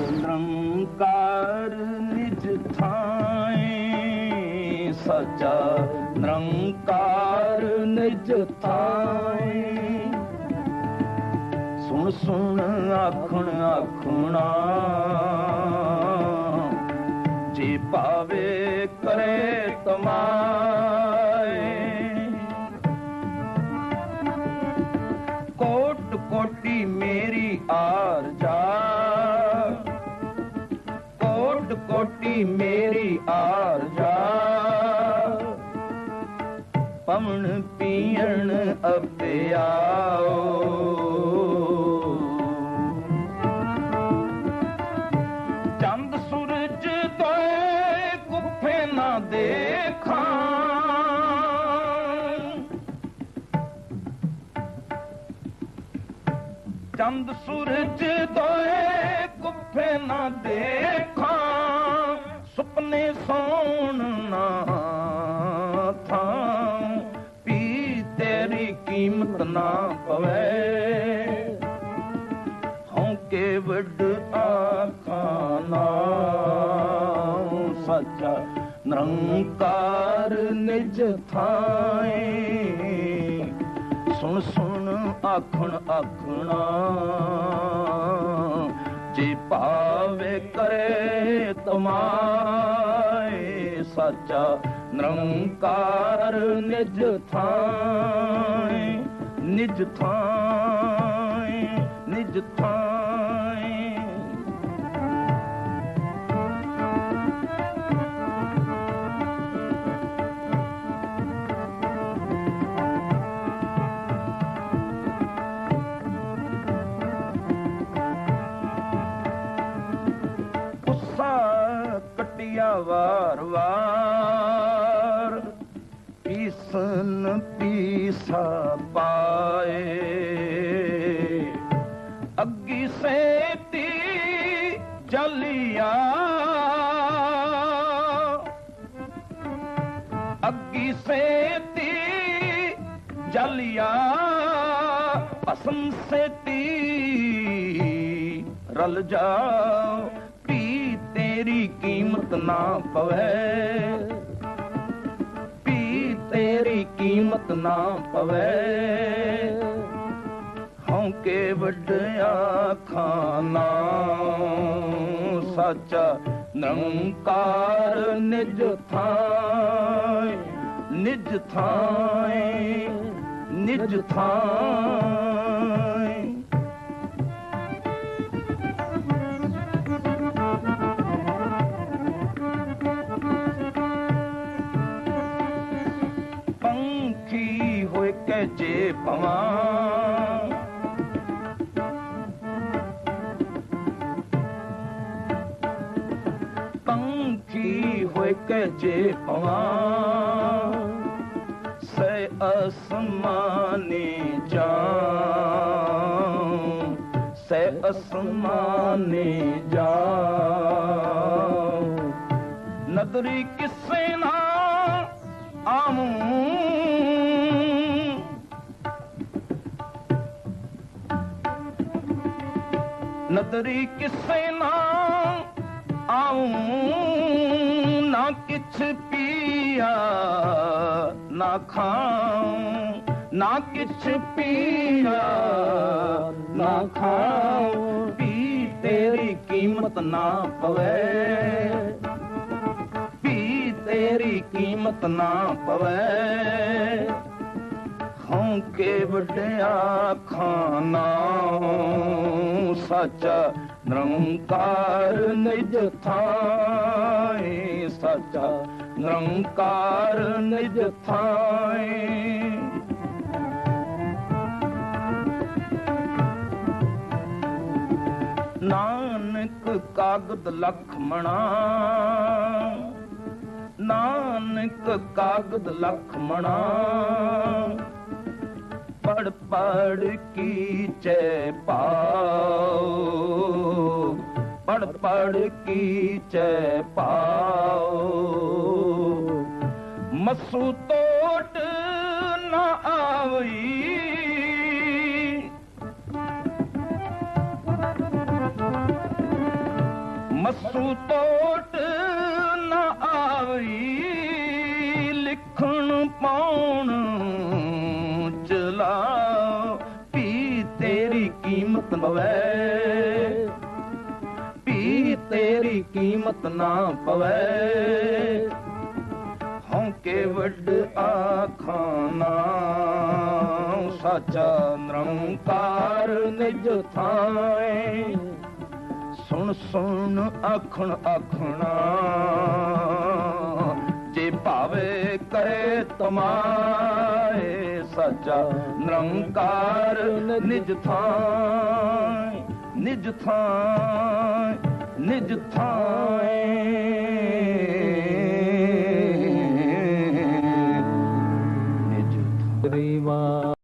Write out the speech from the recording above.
ਨਿਰੰਕਾਰ ਨਿਜ ਥਾਏ ਸਚਾ ਨਿਰੰਕਾਰ ਨਿਜ ਥਾਏ ਸੁਣ ਸੁਣ, ਆਖਣ, ਆਖਣਾ, ਜੇ ਪਾਵੇ ਕਰੇ ਤਮਾ ਮੇਰੀ ਆਰਜਾ ਪਵਨ ਪੀਣ ਅਪਿਆਓ ਚੰਦ ਸੂਰਜ ਤੋਏ ਗੁੱਫੇ ਨਾ ਦੇਖਾਂ। ਚੰਦ ਸੂਰਜ ਤੋਏ ਗੁੱਫੇ ਨਾ ਦੇਖਾਂ। ਸੁਪਨੇ ਸੌਣ ਨਾ ਥਾਂ ਪੀ ਤੇਰੀ ਕੀਮਤ ਨਾ ਪਵੇ। ਹਉ ਕੇ ਵੱਡ ਆਖਾਂ ਨਾ ਸੱਚਾ ਨਿਰੰਕਾਰ ਨਿਜ ਥਾਏ। ਸੁਣ ਸੁਣ ਆਖਣ ਆਖਣਾ ਭਾਵੇ ਕਰੇ ਤਮਾਏ ਸੱਚਾ ਨਿਰੰਕਾਰ ਨਿਜ ਥਾਏ ਨਿਜ ਥਾਏ ਨਿਜ ਥਾਏ। ਪੀਸਾ ਪਾਏ। ਅੱਗੀ ਸੇਤੀ ਜਲਿਆ। ਅੱਗੀ ਸੇਤੀ ਜਲਿਆ ਭਸਮ ਸੇਤੀ। ਰਲ ਜਾ ਪੀ ਤੇਰੀ ਕੀਮਤ ਨਾ ਪਵੇ। ਪੀ ਕੀਮਤ ਨਾ ਪਵੇ। ਹਉ ਵੱਡਿਆ ਖਾਨਾ ਸੱਚਾ ਨੰਕਾਰ ਨਿਜ ਥਾਂ ਨਿਜ ਥਾਂ ਨਿਜ ਥਾਂ ਪਵਾਂ। ਪੰਖੀ ਹੋਏ ਕੇ ਜੇ ਪਵਾਂ। ਸੇ ਅਸਮਾਨੇ ਜਾ ਸੇ ਅਸਮਾਨੇ ਜਾ ਨਦਰੀ ਕਿਸੇ ਨਾ ਆਮੂੰ ਨਦਰੀ ਕਿਸੇ ਨਾ ਆਉਂ ਨਾ ਕਿਛ ਪੀਆ ਨਾ ਖਾਉਂ ਨਾ ਕਿਛ ਪੀਆ ਨਾ ਖਾਉਂ ਪੀ ਤੇਰੀ ਕੀਮਤ ਨਾ ਪਵੇ ਪੀ ਤੇਰੀ ਕੀਮਤ ਨਾ ਪਵੇ ਹਉ ਕੇ ਵੱਡਿਆ ਖਾਨਾ ਸੱਚਾ ਨਿਰੰਕਾਰ ਨਿਜ ਥਾਈ ਸੱਚਾ ਨਿਰੰਕਾਰ ਨਿਜ ਥਾਈ। ਨਾਨਕ ਕਾਗਦ ਲਖਮਣਾ ਨਾਨਕ ਕਾਗਦ ਲਖਮਣਾ। ਪੜ ਪੜ ਕੀ ਚੈ ਪਾਓ? ਪੜ ਪੜ ਕੀ ਚੈ ਪਾਓ? ਮਸੂ ਤੋਟ ਨਾ ਆਵਈ। ਮਸੂ ਤੋਟ ਨਾ ਆਵਈ। ਲਿਖਣ ਪਾਉਣ ਕੀਮਤ ਪਵੇ। ਵੀ ਤੇਰੀ ਕੀਮਤ ਨਾ ਪਵੇ। ਹੌਂਕੇ ਵੱਡ ਆਖਾਨਾ ਸਾਚਾ ਨਿਰੰਕਾਰ ਨਿਜ ਥਾਏ। ਸੁਣ ਸੁਣ, ਆਖਣ, ਆਖਣਾ, ਜੇ ਭਾਵੇ ਕਰੇ ਤਮਾਰ। ਸੱਚਾ ਨਿਰੰਕਾਰ ਨਿਜ ਥਾਂ ਨਿਜ ਥਾਂ ਨਿਜ ਥਾਂ